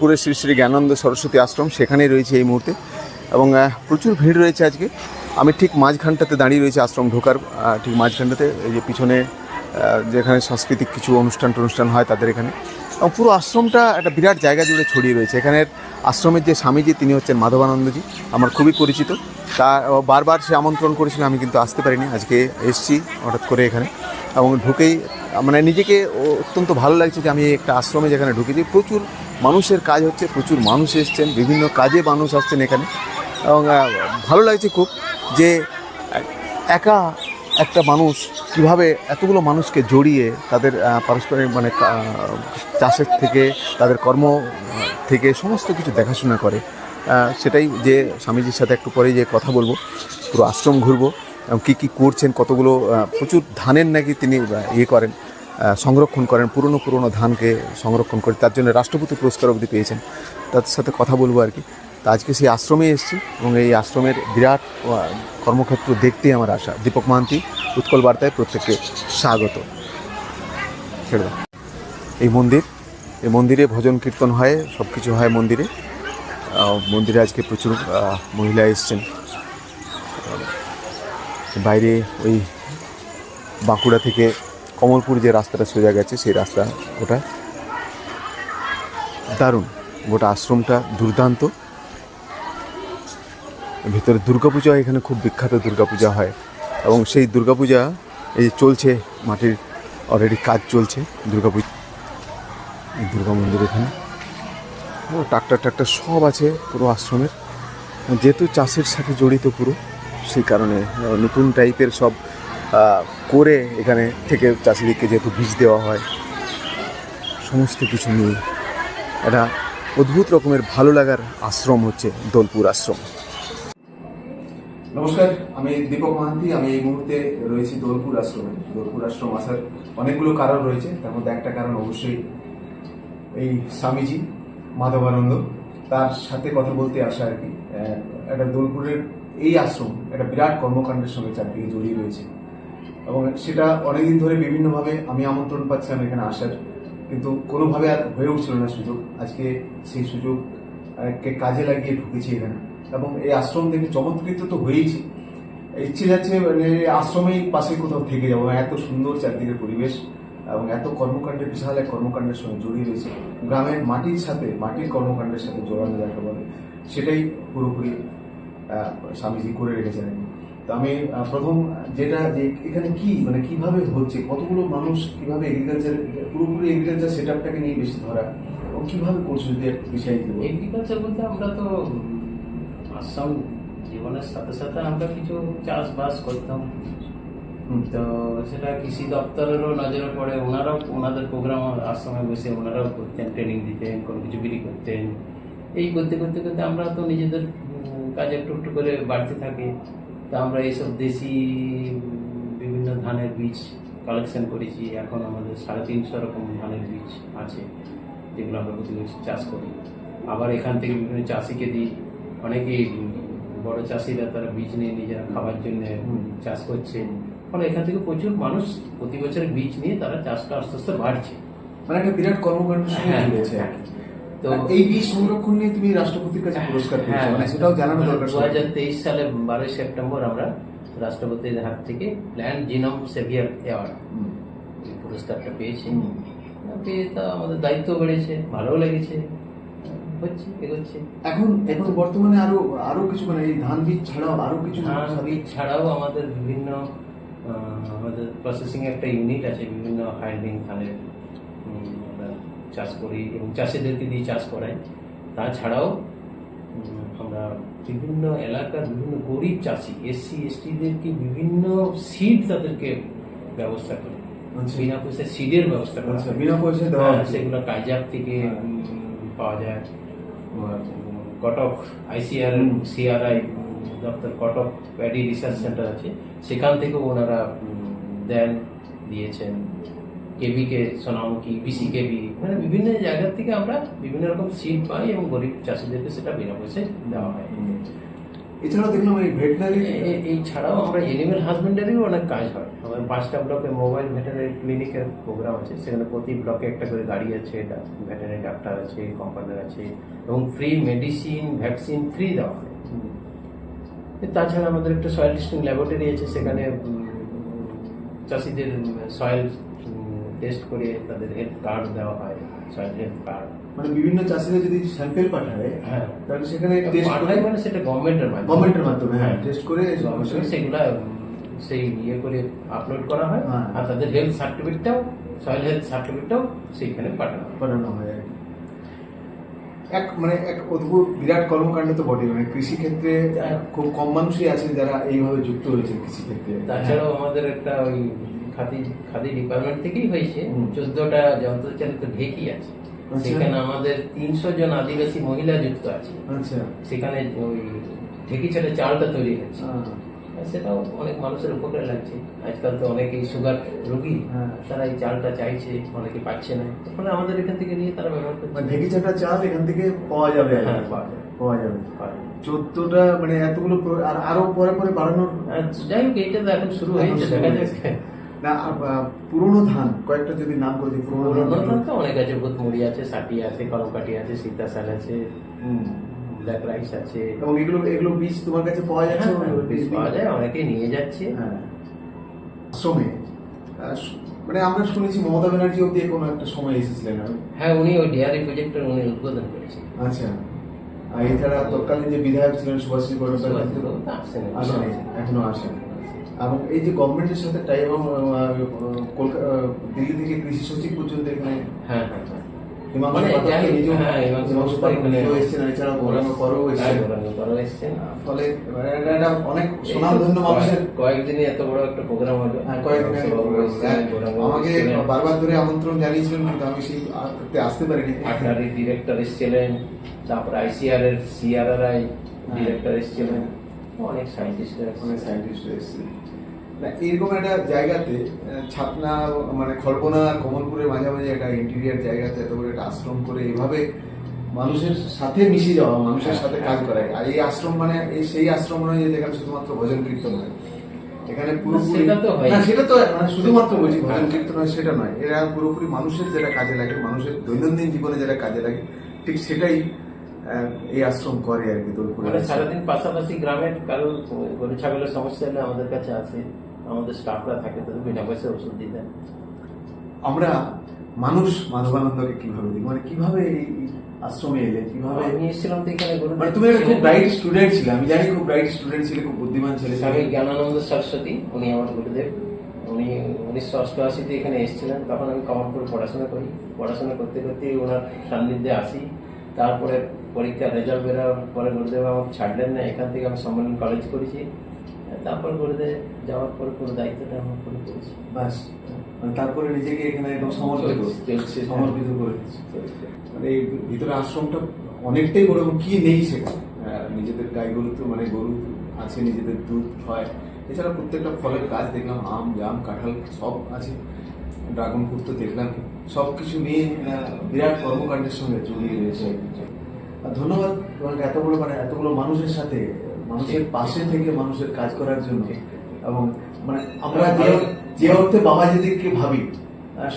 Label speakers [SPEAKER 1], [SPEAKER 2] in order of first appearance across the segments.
[SPEAKER 1] পুরে শ্রী শ্রী জ্ঞানানন্দ সরস্বতী আশ্রম সেখানেই রয়েছে এই মুহূর্তে। এবং প্রচুর ভিড় রয়েছে আজকে। আমি ঠিক মাঝখানটাতে দাঁড়িয়ে রয়েছে আশ্রম ঢোকার ঠিক মাঝখানটাতে, এই যে পিছনে যেখানে সাংস্কৃতিক কিছু অনুষ্ঠান টনুষ্ঠান হয় তাদের এখানে। এবং পুরো আশ্রমটা একটা বিরাট জায়গা জুড়ে ছড়িয়ে রয়েছে। এখানের আশ্রমের যে স্বামীজি, তিনি হচ্ছেন মাধবানন্দজি, আমার খুবই পরিচিত। তা বারবার সে আমন্ত্রণ করেছিল, আমি কিন্তু আসতে পারিনি। আজকে এসছি হঠাৎ করে এখানে। এবং ঢুকেই মানে নিজেকে অত্যন্ত ভালো লাগছে যে আমি একটা আশ্রমে যেখানে ঢুকেছি প্রচুর মানুষের কাজ হচ্ছে, প্রচুর মানুষ এসছেন, বিভিন্ন কাজে মানুষ আসছেন এখানে। এবং ভালো লাগছে খুব যে একা একটা মানুষ কীভাবে এতগুলো মানুষকে জড়িয়ে তাদের পারস্পরিক মানে চাষের থেকে, তাদের কর্ম থেকে সমস্ত কিছু দেখাশোনা করে। সেটাই যে স্বামীজির সাথে একটু পরে যে কথা বলব, পুরো আশ্রম ঘুরবো। এবং কী কী করছেন, কতগুলো প্রচুর ধানের নাকি তিনি ইয়ে করেন সংরক্ষণ করেন, পুরনো পুরনো ধানকে সংরক্ষণ করে, তার জন্য রাষ্ট্রপতি পুরস্কার অবধি পেয়েছেন। তাদের সাথে কথা বলব আর কি। তা আজকে সেই আশ্রমে এসেছি এবং এই আশ্রমের বিরাট কর্মক্ষেত্র দেখতেই আমার আশা। দীপক মাহান্তি, উৎকল বার্তায় প্রত্যেককে স্বাগত। ছেড়ে। এই মন্দির, এই মন্দিরে ভজন কীর্তন হয় সব কিছু হয় মন্দিরে। মন্দিরে আজকে প্রচুর মহিলা এসছেন। বাইরে ওই বাঁকুড়া থেকে কমলপুর যে রাস্তাটা সোজা গেছে সেই রাস্তা ওটা। দারুণ। গোটা আশ্রমটা দুর্দান্ত। ভিতরে দুর্গাপূজা এখানে খুব বিখ্যাত দুর্গাপূজা হয়। এবং সেই দুর্গাপূজা এই যে চলছে মাটির অলরেডি কাজ চলছে দুর্গাপূজা এই দুর্গা মন্দির এখানে। ও, ট্রাক্টর ট্রাক্টর সব আছে পুরো আশ্রমের। যেহেতু চাষের সাথে জড়িত পুরো সেই কারণে নতুন টাইপের সব করে এখানে থেকে চাষিদেরকে যেহেতু বীজ দেওয়া হয়, সমস্ত কিছু নিয়ে একটা অদ্ভুত রকমের ভালো লাগার আশ্রম হচ্ছে দোলপুর আশ্রম। নমস্কার, আমি দীপক মাহান্তি, আমি এই মুহূর্তে রয়েছি দোলপুর আশ্রমে। দোলপুর আশ্রম আসার অনেকগুলো কারণ রয়েছে, তার মধ্যে একটা কারণ অবশ্যই এই স্বামীজি, মাধবানন্দ, তার সাথে কথা বলতে আসা আর কি। একটা দোলপুরের এই আশ্রম একটা বিরাট কর্মকাণ্ডের সঙ্গে চারদিকে জড়িয়ে রয়েছে। এবং সেটা অনেকদিন ধরে বিভিন্নভাবে আমি আমন্ত্রণ পাচ্ছিলাম এখানে আসার কিন্তু কোনোভাবে আর হয়ে উঠছিল না সুযোগ। আজকে সেই সুযোগ আহ, কে কাজে লাগিয়ে ঢুকেছি এখানে। এবং এই আশ্রম দেখে চমৎকৃত তো হয়েইছি। ইচ্ছে যাচ্ছে মানে আশ্রমেই পাশে কোথাও থেকে যাব। এত সুন্দর চারদিকের পরিবেশ এবং এত কর্মকাণ্ডের বিশাল এক কর্মকাণ্ডের সঙ্গে জড়িয়ে রয়েছে। গ্রামের মাটির সাথে মাটির কর্মকাণ্ডের সাথে জড়ানো যাকে বলে সেটাই পুরোপুরি স্বামীজি করে রেখেছেন তো আমি প্রথম যেটা যে এখানে কি মানে কীভাবে হচ্ছে কতগুলো মানুষ কীভাবে এগ্রিকালচার পুরোপুরি এগ্রিকালচার সেট আপটাকে নিয়ে বেশি ধরা এবং কীভাবে করছে যদি বিষয়
[SPEAKER 2] এগ্রিকালচার বলতে আমরা তো আসাম জীবনের সাথে সাথে আমরা কিছু চাষবাস করতাম। তো সেটা কৃষি দপ্তরেরও নজরে পড়ে ওনারাও ওনাদের প্রোগ্রাম আসামে বসে ওনারাও করতেন ট্রেনিং দিতেন কোনো কিছু বিক্রি করতেন। এই করতে করতে করতে আমরা তো নিজেদের কাজে একটু একটু করে বাড়তে থাকে। তো আমরা এইসব দেশি বিভিন্ন ধানের বীজ কালেকশন করেছি। এখন আমাদের সাড়ে তিনশো রকম ধানের বীজ আছে যেগুলো আমরা প্রতি বছর চাষ করি। আবার এখান থেকে বিভিন্ন চাষিকে দিই। অনেকেই বড় চাষিরা তারা বীজ নিয়ে নিজেরা খাবার জন্য চাষ করছে। ফলে এখান থেকে প্রচুর মানুষ প্রতি বছর বীজ নিয়ে তারা চাষটা আস্তে আস্তে বাড়ছে।
[SPEAKER 1] মানে একটা বিরাট কর্মকাণ্ডের সঙ্গে
[SPEAKER 2] হ্যাঁ। তো
[SPEAKER 1] এই বীজ সংরক্ষণ নিয়ে তুমি রাষ্ট্রপতির কাছে পুরস্কার পেয়েছ মানে সেটাও জানানো দরকার
[SPEAKER 2] দু হাজার তেইশ সালে বারোই সেপ্টেম্বর আমরা রাষ্ট্রপতির হাত থেকে প্ল্যান্ট জিনোম সেভিয়ার অ্যাওয়ার্ড পুরস্কারটা পেয়েছি। পেয়ে তা আমাদের দায়িত্ব বেড়েছে ভালোও লেগেছে হচ্ছে এগোচ্ছে।
[SPEAKER 1] এখন এখন বর্তমানে আরও আরও কিছু মানে এই ধান বীজ ছাড়াও আরও কিছু
[SPEAKER 2] ধান বীজ ছাড়াও আমাদের বিভিন্ন আমাদের প্রসেসিং একটা ইউনিট আছে বিভিন্ন হাইডিং ধানের চাষ করি এবং চাষিদেরকে দিয়ে চাষ করাই তাছাড়াও আমরা বিভিন্ন এলাকার বিভিন্ন গরিব চাষি এসসি এসটিদেরকে বিভিন্ন সিড তাদেরকে ব্যবস্থা করি
[SPEAKER 1] আচ্ছা।
[SPEAKER 2] বিনা পয়সা সিডের ব্যবস্থা করা
[SPEAKER 1] আচ্ছা। বিনা পয়সায় দেওয়া
[SPEAKER 2] হ্যাঁ, সেগুলো কাইজাক থেকে
[SPEAKER 1] হ্যাঁ।
[SPEAKER 2] পাওয়া যায় কটক আইসিআর। সিআরআই দপ্তর কটক প্যাডি রিসার্চ সেন্টার আছে সেখান থেকেও ওনারা দেন দিয়েছেন কেবিকে সোনামুখী বিসি কেবি মানে বিভিন্ন জায়গা থেকে আমরা বিভিন্ন রকম সিট পাই এবং গরিব চাষিদেরকে সেটা বিনা পয়সায় দেওয়া হয়।
[SPEAKER 1] এছাড়াও দেখলাম এই ভেটেনারি
[SPEAKER 2] এই ছাড়াও আমরা এনিম্যাল হাজবেন্ডারিও অনেক কাজ হয়। আমাদের পাঁচটা ব্লকে মোবাইল ভেটেনারি ক্লিনিকের প্রোগ্রাম আছে। সেখানে প্রতি ব্লকে একটা করে গাড়ি আছে ভেটেনারি ডাক্তার আছে কম্পাউন্ডার আছে এবং ফ্রি মেডিসিন ভ্যাকসিন ফ্রি দেওয়া হয়। তাছাড়া আমাদের একটা সয়েল টেস্টিং ল্যাবরেটরি আছে। সেখানে চাষিদের সয়েল টেস্ট করে তাদের হেলথ কার্ড দেওয়া হয় সয়েল হেলথ কার্ড
[SPEAKER 1] মানে বিভিন্ন চাষিরা যদি স্যাম্পেল পাঠায়
[SPEAKER 2] হ্যাঁ।
[SPEAKER 1] তাহলে সেখানে টেস্ট
[SPEAKER 2] পাঠায় মানে সেটা গভর্নমেন্টের মাধ্যমে।
[SPEAKER 1] গভর্নমেন্টের মাধ্যমে হ্যাঁ টেস্ট করে
[SPEAKER 2] গভর্নমেন্টের সেগুলা সেই ইয়ে করে আপলোড করা হয়
[SPEAKER 1] হ্যাঁ।
[SPEAKER 2] আর তাদের হেলথ সার্টিফিকেটটাও সয়েল হেলথ সার্টিফিকেটটাও সেইখানে পাঠানো
[SPEAKER 1] পাঠানো হয়। এক মানে এক অদ্ভুত বিরাট কর্মকাণ্ড তো বটে মানে কৃষি ক্ষেত্রে খুব কম মানুষই আছেন যারা এইভাবে যুক্ত হয়েছে কৃষি ক্ষেত্রে।
[SPEAKER 2] তাছাড়াও আমাদের একটা ওই খাদি খাদি ডিপার্টমেন্ট থেকেই হয়েছে। চোদ্দটা যন্ত্রচালিত ঢেকি আছে।
[SPEAKER 1] আচ্ছা।
[SPEAKER 2] সেখানে আমাদের তিনশো জন আদিবাসী মহিলা যুক্ত আছে।
[SPEAKER 1] আচ্ছা।
[SPEAKER 2] সেখানে ওই ঢেকি ছেড়ে চালটা তৈরি হচ্ছে। সেটাও অনেক মানুষের উপকার লাগছে। আজকাল তো অনেকেই সুগার রোগী।
[SPEAKER 1] হ্যাঁ।
[SPEAKER 2] তারা এই চালটা চাইছে অনেকে পাচ্ছে না। ফলে আমাদের এখান থেকে নিয়ে তারা ব্যবহার করছে।
[SPEAKER 1] মানে ঢেকি চাটা চাল এখান থেকে পাওয়া যাবে
[SPEAKER 2] হ্যাঁ, পাওয়া যাবে।
[SPEAKER 1] পাওয়া যাবে। চোদ্দটা মানে এতগুলো আর আরও পরে পরে বাড়ানোর
[SPEAKER 2] যাই হোক এইটা তো এখন শুরু হয়েছে দেখা
[SPEAKER 1] হয়েছে। না পুরনো ধান কয়েকটা যদি নাম করে পুরনো ধান।
[SPEAKER 2] তো অনেক আছে ভূতমুড়ি আছে সাটি আছে কলমকাটি আছে সীতাশাল আছে ব্ল্যাক রাইস আছে।
[SPEAKER 1] এবং এগুলো এগুলো বীজ তোমার কাছে পাওয়া যাচ্ছে?
[SPEAKER 2] হ্যাঁ, হ্যাঁ, বেশ পাওয়া যায় অনেকে নিয়ে যাচ্ছে।
[SPEAKER 1] হ্যাঁ। আশ্রমে মানে আমরা শুনেছি মমতা ব্যানার্জি অব্দি কোনো একটা সময় এসেছিলেন
[SPEAKER 2] হ্যাঁ উনি ওই ডেয়ারি প্রজেক্টের উনি উদ্বোধন করেছেন।
[SPEAKER 1] আচ্ছা। আর এছাড়া তৎকালীন যে বিধায়ক ছিলেন সুভাষী বন্দ্যোপাধ্যায়
[SPEAKER 2] আসেনি।
[SPEAKER 1] আসেন। এখনও আসেন। এবং এই যে গভর্নমেন্টের সাথে টাই এবং কলকাতা দিল্লি থেকে কৃষি সচিব পর্যন্ত এখানে
[SPEAKER 2] হ্যাঁ হ্যাঁ। কয়েকদিনই এত বড় একটা প্রোগ্রাম হলো।
[SPEAKER 1] হ্যাঁ, হ্যাঁ, আমাকে বারবার ধরে আমন্ত্রণ জানিয়েছিলেন কিন্তু আমি সেই আসতে পারিনি।
[SPEAKER 2] ডিরেক্টর এসেছিলেন তারপরে আইসিআর এর সিআরআরআই ডিরেক্টর এসেছিলেন। অনেক সায়েন্টিস্ট
[SPEAKER 1] অনেক সায়েন্টিস্ট এসেছে না এরকম একটা জায়গাতে ছাতনা মানে খড়বনা আর কমলপুরের মাঝামাঝি একটা ইন্টেরিয়ার জায়গাতে এত বড় একটা আশ্রম করে এভাবে মানুষের সাথে মিশে যাওয়া মানুষের সাথে কাজ করা। আর এই আশ্রম মানে এই সেই আশ্রম নয় যেখানে শুধুমাত্র ভজন কীর্তন হয়। এখানে পুরোপুরি
[SPEAKER 2] সেটা তো
[SPEAKER 1] না সেটা তো মানে শুধুমাত্র বলছি ভজন কীর্তন হয় সেটা নয়। এরা পুরোপুরি মানুষের যেটা কাজে লাগে মানুষের দৈনন্দিন জীবনে যেটা কাজে লাগে ঠিক সেটাই এই আশ্রম করে আর কি
[SPEAKER 2] মানে সারাদিন পাশাপাশি গ্রামের কারোর গরু ছাগলের সমস্যা হলে আমাদের কাছে আসে। আমাদের স্টাফরা থাকে তাদের বিনা পয়সা ওষুধ দিয়ে দেন
[SPEAKER 1] আমরা মানুষ মাধবানন্দকে কীভাবে দিই মানে কীভাবে এই আশ্রমে এলে? কীভাবে
[SPEAKER 2] আমি এসেছিলাম তো এখানে
[SPEAKER 1] মানে তুমি একটা খুব ব্রাইট স্টুডেন্ট ছিলে আমি জানি খুব ব্রাইট স্টুডেন্ট ছিলে খুব বুদ্ধিমান ছিলে।
[SPEAKER 2] স্বামী জ্ঞানানন্দ সরস্বতী উনি আমার গুরুদেব। উনি উনিশশো অষ্টআশিতে এখানে এসেছিলেন তখন আমি কমলপুর পড়াশোনা করি। পড়াশোনা করতে করতে ওনার সান্নিধ্যে আসি। তারপরে পরীক্ষার রেজাল্ট বেরোর পরে গুরুদেব আমাকে ছাড়লেন না এখান থেকে আমি সম্মেলন কলেজ করেছি। তারপর গুরুদেব যাওয়ার পরে পুরো দায়িত্বটা আমার পুরো করেছি
[SPEAKER 1] বাস। মানে তারপরে নিজেকে এখানে একদম সমর্পিত। সমর্পিত করে দিচ্ছি। মানে এই ভিতরে আশ্রমটা অনেকটাই বড় এবং কি নেই সেখানে আহ, নিজেদের গাই গরু তো মানে গরু আছে নিজেদের দুধ হয় এছাড়া প্রত্যেকটা ফলের গাছ দেখলাম আম জাম কাঁঠাল সব আছে। ড্রাগন ফ্রুট তো দেখলাম। সব কিছু নিয়ে বিরাট কর্মকাণ্ডের সঙ্গে জড়িয়ে রয়েছে। আর ধন্যবাদ তোমাকে এত বড় মানে এতগুলো মানুষের সাথে। মানুষের পাশে থেকে মানুষের কাজ করার জন্য। এবং মানে আমরা যে যে অর্থে বাবাজিদেরকে ভাবি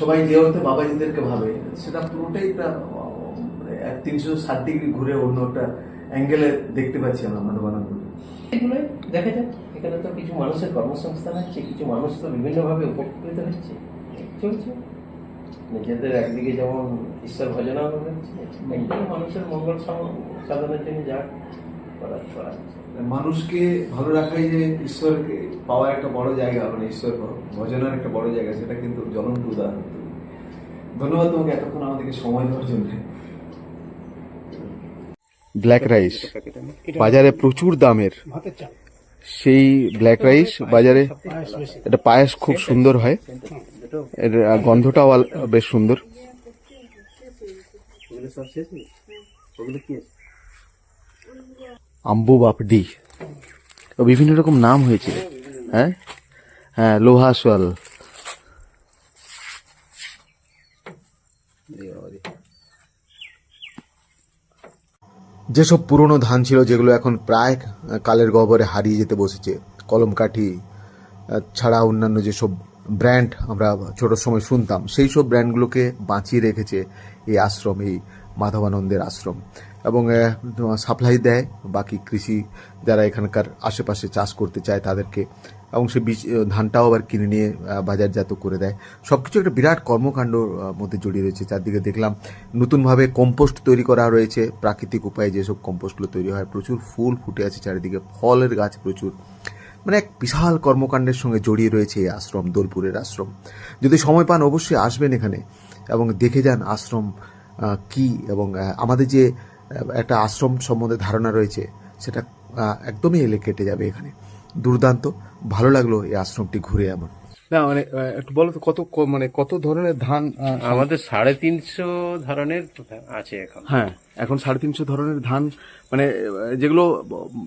[SPEAKER 1] সবাই যে অর্থে বাবাজিদেরকে ভাবে সেটা পুরোটাই একটা মানে তিনশো ষাট ডিগ্রি ঘুরে অন্য একটা অ্যাঙ্গেলে দেখতে পাচ্ছি আমরা মাধবানন্দকে
[SPEAKER 2] এগুলো দেখা যাক এখানে তো কিছু মানুষের কর্মসংস্থান হচ্ছে কিছু মানুষ তো বিভিন্নভাবে উপকৃত হচ্ছে। চলছে। নিজেদের একদিকে যেমন ঈশ্বর ভজনা হচ্ছে একদিকে মানুষের মঙ্গল সাধনের জন্য যা করার করা হচ্ছে।
[SPEAKER 1] মানুষকে ভালো রাখাই যে ঈশ্বরকে পাওয়ার একটা বড় জায়গা মানে ঈশ্বর ভজনার একটা বড় জায়গা সেটা কিন্তু জ্বলন্ত উদাহরণ ধন্যবাদ তোমাকে এতক্ষণ আমাদেরকে সময় দেওয়ার জন্য।
[SPEAKER 3] ব্ল্যাক রাইস বাজারে প্রচুর দামের। সেই ব্ল্যাক রাইস বাজারে এটা পায়েস খুব সুন্দর হয়। এর গন্ধটাও বেশ সুন্দর। আম্বু বাপডি ও বিভিন্ন রকম নাম হয়েছে। হ্যাঁ? হ্যাঁ লোহা সোয়াল।
[SPEAKER 1] যেসব পুরনো ধান ছিল, যেগুলো এখন প্রায় কালের গহ্বরে হারিয়ে যেতে বসেছে কলমকাঠি ছাড়া অন্যান্য যেসব ব্র্যান্ড আমরা ছোটোর সময় শুনতাম, সেই সব ব্র্যান্ডগুলোকে বাঁচিয়ে রেখেছে এই আশ্রম, এই মাধবানন্দের আশ্রম। এবং সাপ্লাই দেয় বাকি কৃষি যারা এখানকার আশেপাশে চাষ করতে চায় তাদেরকে। এবং সে বীজ ধানটাও আবার কিনে নিয়ে বাজারজাত করে দেয়। সব কিছু একটা বিরাট কর্মকাণ্ড আহ, মধ্যে জড়িয়ে রয়েছে। চারদিকে দেখলাম নতুনভাবে কম্পোস্ট তৈরি করা রয়েছে। প্রাকৃতিক উপায়ে যেসব কম্পোস্টগুলো তৈরি হয় প্রচুর ফুল ফুটে আছে চারিদিকে। ফলের গাছ প্রচুর। মানে এক বিশাল কর্মকাণ্ডের সঙ্গে জড়িয়ে রয়েছে এই আশ্রম দোলপুরের আশ্রম। যদি সময় পান অবশ্যই আসবেন এখানে। এবং দেখে যান আশ্রম কি এবং আমাদের যে একটা আশ্রম সম্বন্ধে ধারণা রয়েছে, সেটা একদমই এলে কেটে যাবে এখানে। দুর্দান্ত। ভালো লাগল এই আশ্রমটি ঘুরে আমার
[SPEAKER 3] না মানে একটু বলো তো কত মানে কত ধরনের ধান
[SPEAKER 2] আমাদের সাড়ে তিনশো ধরনের আছে এখন।
[SPEAKER 3] হ্যাঁ এখন সাড়ে তিনশো ধরনের ধান মানে যেগুলো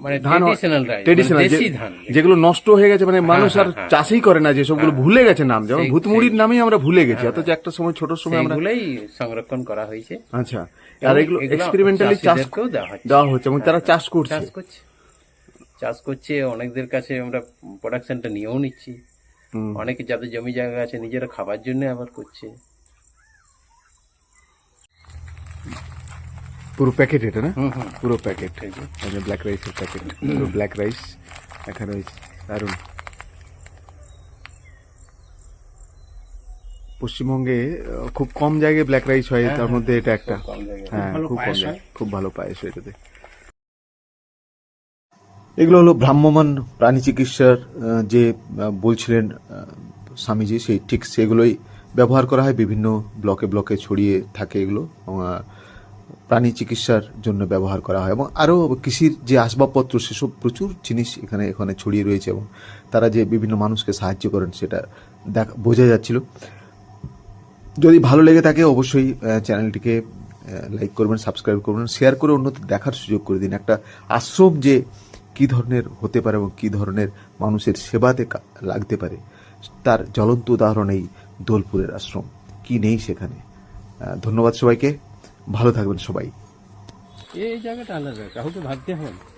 [SPEAKER 2] মানে
[SPEAKER 3] ধান
[SPEAKER 2] rice, মানে
[SPEAKER 3] ট্রেডিশনাল যেগুলো নষ্ট হয়ে গেছে মানে মানুষ আর
[SPEAKER 2] হ্যাঁ, হ্যাঁ।
[SPEAKER 3] চাষই করে না যেসবগুলো ভুলে গেছে নাম যেমন ভূতমুড়ির নামেই আমরা ভুলে গেছি অথচ একটা সময় ছোট সময় আমরা
[SPEAKER 2] সংরক্ষণ করা হয়েছে।
[SPEAKER 3] আচ্ছা আর এগুলো এক্সপেরিমেন্টালি চাষ
[SPEAKER 2] দেওয়া হচ্ছে।
[SPEAKER 3] এবং তারা চাষ করছে।
[SPEAKER 2] চাষ করছে। অনেকদের কাছে আমরা প্রোডাকশনটা নিয়েও নিচ্ছি। অনেকে যাদের জমি জায়গা আছে নিজেরা খাবার জন্য আবার করছে।
[SPEAKER 3] পুরো প্যাকেট এটা না? পুরো প্যাকেট। মানে ব্ল্যাক রাইসের প্যাকেট পুরো ব্ল্যাক রাইস এখানে দারুণ। পশ্চিমবঙ্গে খুব কম জায়গায় ব্ল্যাক রাইস হয় তার মধ্যে এটা একটা। হ্যাঁ খুব কম
[SPEAKER 2] হয়।
[SPEAKER 3] খুব ভালো পায়েস হয় এটাতে।
[SPEAKER 1] এগুলো হলো ভ্রাম্যমান প্রাণী চিকিৎসার যে বলছিলেন স্বামীজি, সেই ঠিক সেগুলোই ব্যবহার করা হয়। বিভিন্ন ব্লকে ব্লকে ছড়িয়ে থাকে এগুলো প্রাণী চিকিৎসার জন্য ব্যবহার করা হয়। এবং আরও কৃষির যে আসবাবপত্র, সেসব প্রচুর জিনিস এখানে এখানে ছড়িয়ে রয়েছে, এবং তারা যে বিভিন্ন মানুষকে সাহায্য করেন, সেটা দেখ, বোঝা যাচ্ছিল। যদি ভালো লেগে থাকে, অবশ্যই চ্যানেলটিকে লাইক করবেন, সাবস্ক্রাইব করবেন, শেয়ার করে অন্যদের দেখার সুযোগ করে দিন। একটা আশ্রম যে কি ধরনের হতে পারে এবং কি ধরনের মানুষের সেবাতে লাগতে পারে, তার জ্বলন্ত উদাহরণ এই দোলপুরের আশ্রম। কি নেই সেখানে? ধন্যবাদ সবাইকে। ভালো থাকবেন সবাই।
[SPEAKER 2] এই জায়গাটা আলাদা, কাউকে ভাবতে হবে।